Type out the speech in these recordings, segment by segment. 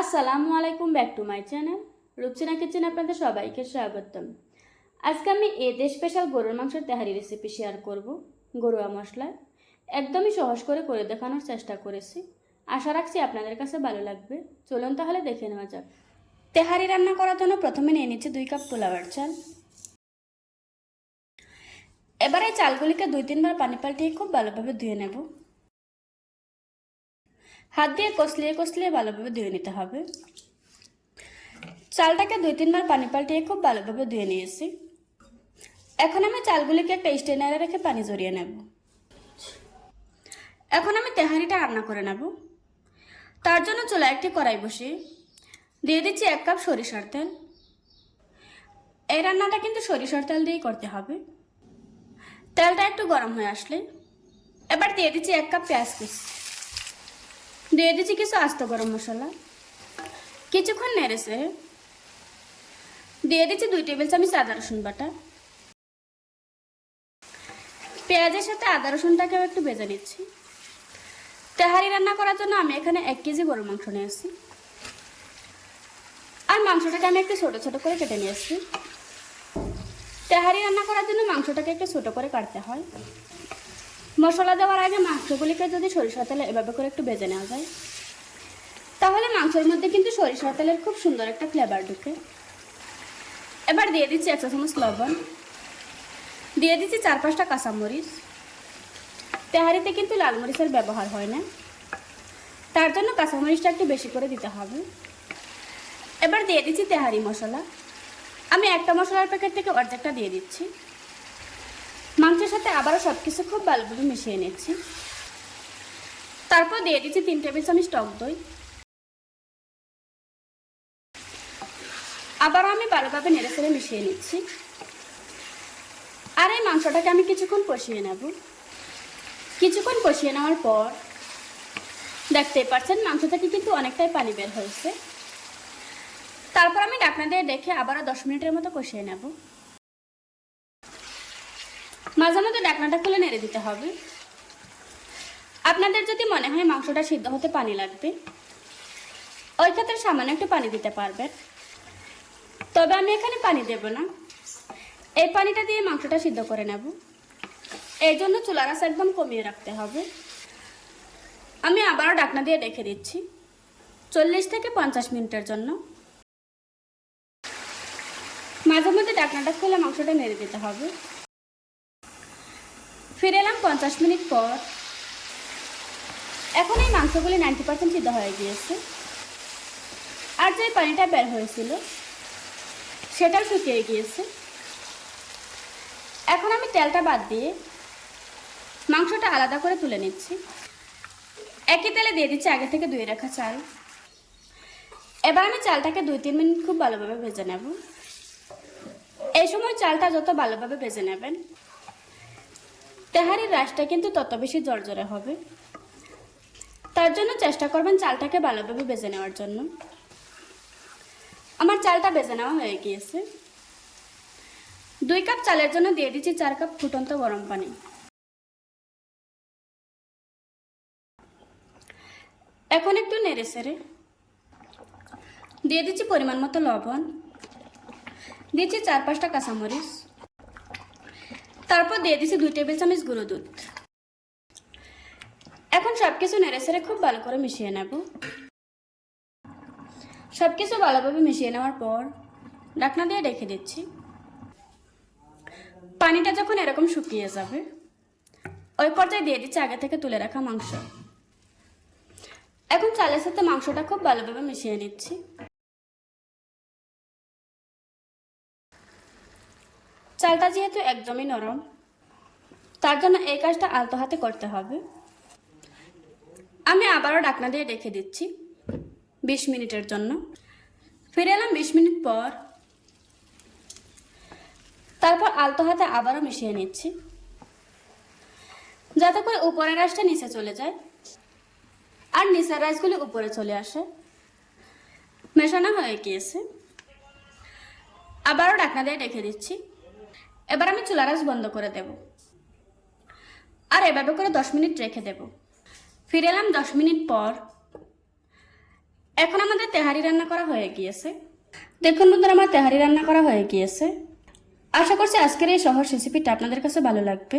আসসালামু আলাইকুম, back to my channel. Rupchina kitchen আপনাদের সবাইকে স্বাগতম। আজকে আমি এদের স্পেশাল গরুর মাংসের তেহারি রেসিপি শেয়ার করব গরুয়া মশলায়। একদমই সহজ করে করে দেখানোর চেষ্টা করেছি। আশা রাখছি আপনাদের কাছে ভালো লাগবে। চলুন তাহলে দেখে নেওয়া যাক। তেহারি রান্না করার জন্য প্রথমে নিয়ে নিচ্ছি দুই কাপ পোলাওয়ার চাল। এবারে চালগুলিকে দুই তিনবার পানি পাল্টিয়ে খুব ভালোভাবে ধুয়ে নেব। হাত দিয়ে কষলিয়ে কষলিয়ে ভালোভাবে ধুয়ে নিতে হবে। চালটাকে দুই তিনবার পানি পাল্টিয়ে খুব ভালোভাবে ধুয়ে নিয়েছি। এখন আমি চালগুলিকে একটা স্টেনারে রেখে পানি জড়িয়ে নেব। এখন আমি তেহারিটা রান্না করে নেব। তার জন্য চলে একটি কড়াই বসিয়ে দিয়ে দিচ্ছি এক কাপ সরিষার তেল। এই রান্নাটা কিন্তু সরিষার তেল দিয়েই করতে হবে। তেলটা একটু গরম হয়ে আসলে এবার দিয়ে দিচ্ছি এক কাপ পেঁয়াজ কুচি। দিয়ে দিচ্ছি কিছু আস্ত গরম মশলা। কিছুক্ষণ নেড়েছে দিয়ে দিচ্ছি দুই টেবিল চামচ আদা রসুন বাটা। পেঁয়াজের সাথে আদা রসুনটাকেও একটু ভেজে নিচ্ছি। তেহারি রান্না করার জন্য আমি এখানে এক কেজি গরুর মাংস নিয়েছি। আর মাংসটাকে আমি একটু ছোটো ছোটো করে কেটে নিয়েছি। তেহারি রান্না করার জন্য মাংসটাকে একটু ছোটো করে কাটতে হয়। মশলা দেওয়ার আগে মাংসগুলিকে যদি সরিষা তেলে এভাবে করে একটু ভেজে নেওয়া যায়। তাহলে মাংসের মধ্যে কিন্তু সরিষা তেলের খুব সুন্দর একটা ফ্লেভার ঢুকে। এবার দিয়ে দিচ্ছি একশো চামচ লবণ। দিয়ে দিচ্ছি চার পাঁচটা কাঁচামরিচ। তেহারিতে কিন্তু লাল মরিচের ব্যবহার হয় না। তার জন্য কাঁচামরিচটা একটু বেশি করে দিতে হবে। এবার দিয়ে দিচ্ছি তেহারি মশলা। আমি একটা মশলার প্যাকেট থেকে অর্ধেকটা দিয়ে দিচ্ছি। সাথে আবারও সব কিছু খুব ভালোভাবে মিশিয়ে নিচ্ছি। তারপর দিয়ে দিচ্ছি তিন টেবিল চামচ টক দই। আবারও আমি ভালোভাবে নেড়ে চেড়ে মিশিয়ে নিচ্ছি। আর এই মাংসটাকে আমি কিছুক্ষণ কষিয়ে নেব। কিছুক্ষণ কষিয়ে নেওয়ার পর, দেখতেই পাচ্ছেন মাংস থেকে কিন্তু অনেকটাই পানি বের হয়েছে। তারপর আমি ডাকনা দিয়ে দেখে আবারও দশ মিনিটের মতো কষিয়ে নেব। মাঝে মধ্যে ডাকনাটা খুলে নেড়ে দিতে হবে। আপনাদের যদি মনে হয় মাংসটা সিদ্ধ হতে পানি লাগবে, ওই ক্ষেত্রে সামান্য একটু পানি দিতে পারবেন। তবে আমি এখানে পানি দেব না। এই পানিটা দিয়ে মাংসটা সিদ্ধ করে নেব। এই জন্য চুলার আঁচ একদম কমিয়ে রাখতে হবে। আমি আবারও ডাকনা দিয়ে রেখে দিচ্ছি, চল্লিশ থেকে পঞ্চাশ মিনিটের জন্য। মাঝে মধ্যে ডাকনাটা খুলে মাংসটা নেড়ে দিতে হবে। ফিরে এলাম পঞ্চাশ মিনিট পর। এখন এই মাংসগুলি নাইনটি পার্সেন্ট সিদ্ধ হয়ে গিয়েছে। আর যে পানিটা বের হয়েছিল, সেটাও শুকিয়ে গিয়েছে। এখন আমি তেলটা বাদ দিয়ে মাংসটা আলাদা করে তুলে নিচ্ছি। একই তেলে দিয়ে দিচ্ছি আগে থেকে ধুয়ে রাখা চাল। এবার আমি চালটাকে দুই তিন মিনিট খুব ভালোভাবে ভেজে নেব। এই সময় চালটা যত ভালোভাবে ভেজে নেবেন তেহারির রাসটা কিন্তু তত বেশি জর্জরে হবে। তার জন্য চেষ্টা করবেন চালটাকে ভালোভাবে বেজে নেওয়ার জন্য। আমার চালটা বেজে নেওয়া হয়ে গিয়েছে। দুই কাপ চালের জন্য দিয়ে দিচ্ছি চার কাপ ফুটন্ত গরম পানি। এখন একটু নেড়ে সেড়ে দিয়ে দিচ্ছি পরিমাণ মতো লবণ। দিচ্ছি চার পাঁচটা কাঁচামরিচ। তারপর দিয়ে দিচ্ছি দুই টেবিল চামচ গুঁড়ো দুধ। এখন সব কিছু নেড়ে সেড়ে খুব ভালো করে মিশিয়ে নেব। সব কিছু ভালোভাবে মিশিয়ে নেওয়ার পর ডাকনা দিয়ে রেখে দিচ্ছি। পানিটা যখন এরকম শুকিয়ে যাবে, ওই পর্যায়ে দিয়ে দিচ্ছি আগে থেকে তুলে রাখা মাংস। এখন চালের সাথে মাংসটা খুব ভালোভাবে মিশিয়ে নিচ্ছি। চালটা যেহেতু একদমই নরম, তার জন্য এই কাজটা আলতো হাতে করতে হবে। আমি আবারও ডাকনা দিয়ে রেখে দিচ্ছি বিশ মিনিটের জন্য। ফিরে এলাম বিশ মিনিট পর। তারপর আলতো হাতে আবারও মিশিয়ে নিচ্ছি। যাতে করে উপরের রাসটা নিচে চলে যায় আর নিচের রাইসগুলি উপরে চলে আসে। মেশানো হয়ে গিয়েছে। আবারও ডাকনা দিয়ে রেখে দিচ্ছি। এবার আমি চুলা রাস বন্ধ করে দেব। আর এভাবে করে দশ মিনিট রেখে দেব। ফিরে এলাম দশ মিনিট পর। এখন আমাদের তেহারি রান্না করা হয়ে গিয়েছে। দেখুন বন্ধুরা, আমার তেহারি রান্না করা হয়ে গিয়েছে। আশা করছি আজকের এই সহজ রেসিপিটা আপনাদের কাছে ভালো লাগবে।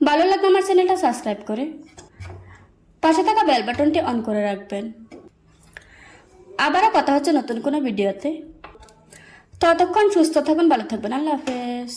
ভালো লাগবে আমার চ্যানেলটা সাবস্ক্রাইব করে পাশে থাকা বেল বাটনটি অন করে রাখবেন। আবারও কথা হচ্ছে নতুন কোনো ভিডিওতে ততক্ষণ সুস্থ থাকুন ভালো থাকবেন আল্লাহ হাফেজ।